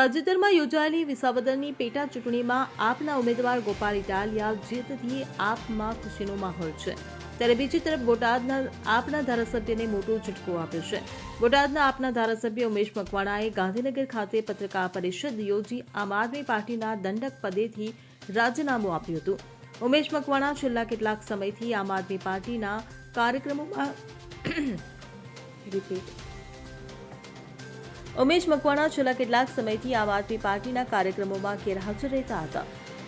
તાજેતરમાં યોજાયેલી વિસાવદરની પેટા ચૂંટણીમાં આપના ઉમેદવાર ગોપાલ ઇટાલિયા જીતથી આપમાં ખુશીનો માહોલ છે. ત્યારે બીજી તરફ બોટાદના આપના ધારાસભ્યને મોટો ઝટકો આપ્યો છે. બોટાદના આપના ધારાસભ્ય ઉમેશ મકવાણાએ ગાંધીનગર ખાતે પત્રકાર પરિષદ યોજી આમ આદમી પાર્ટીના દંડક પદેથી રાજીનામું આપ્યું હતું. ઉમેશ મકવાણા છેલ્લા કેટલાક સમયથી આમ આદમી પાર્ટીના કાર્યક્રમોમાં રિપીટ ઉમેશ મકવાણા છેલ્લા કેટલાક સમયથી આમ આદમી પાર્ટીના કાર્યક્રમોમાં ગેરહાજર રહેતા હતા.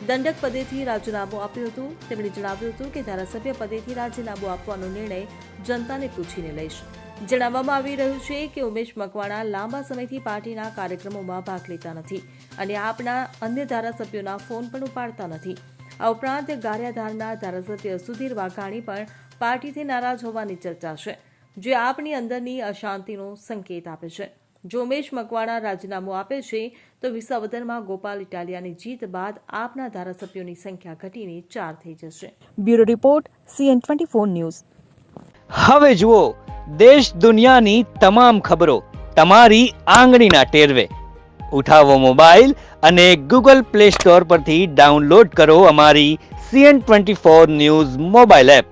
દંડક પદેથી રાજીનામું આપ્યું હતું. તેમણે જણાવ્યું હતું કે ધારાસભ્ય પદેથી રાજીનામું આપવાનો નિર્ણય જનતાને પૂછીને લઈશ. જણાવવામાં આવી રહ્યું છે કે ઉમેશ મકવાણા લાંબા સમયથી પાર્ટીના કાર્યક્રમોમાં ભાગ લેતા નથી અને આપના અન્ય ધારાસભ્યોના ફોન પણ ઉપાડતા નથી. આ ઉપરાંત ગારિયાધારના ધારાસભ્ય સુધીર વાઘાણી પણ પાર્ટીથી નારાજ હોવાની ચર્ચા છે, જે આપની અંદરની અશાંતિનો સંકેત આપે છે. જો ઉમેશ મકવાણા રાજીનામું આપે છે તો વિસાવદરમાં ગોપાલ ઇટાલિયાની જીત બાદ આપના ધારાસભ્યોની સંખ્યા ઘટીને ચાર થઈ જશે. Bureau report CN twenty four news. હવે જુઓ દેશ દુનિયાની તમામ ખબરો તમારી આંગળીના ટેરવે. ઉઠાવો મોબાઈલ અને ગૂગલ પ્લે સ્ટોર પરથી ડાઉનલોડ કરો અમારી CN twenty four news mobile app.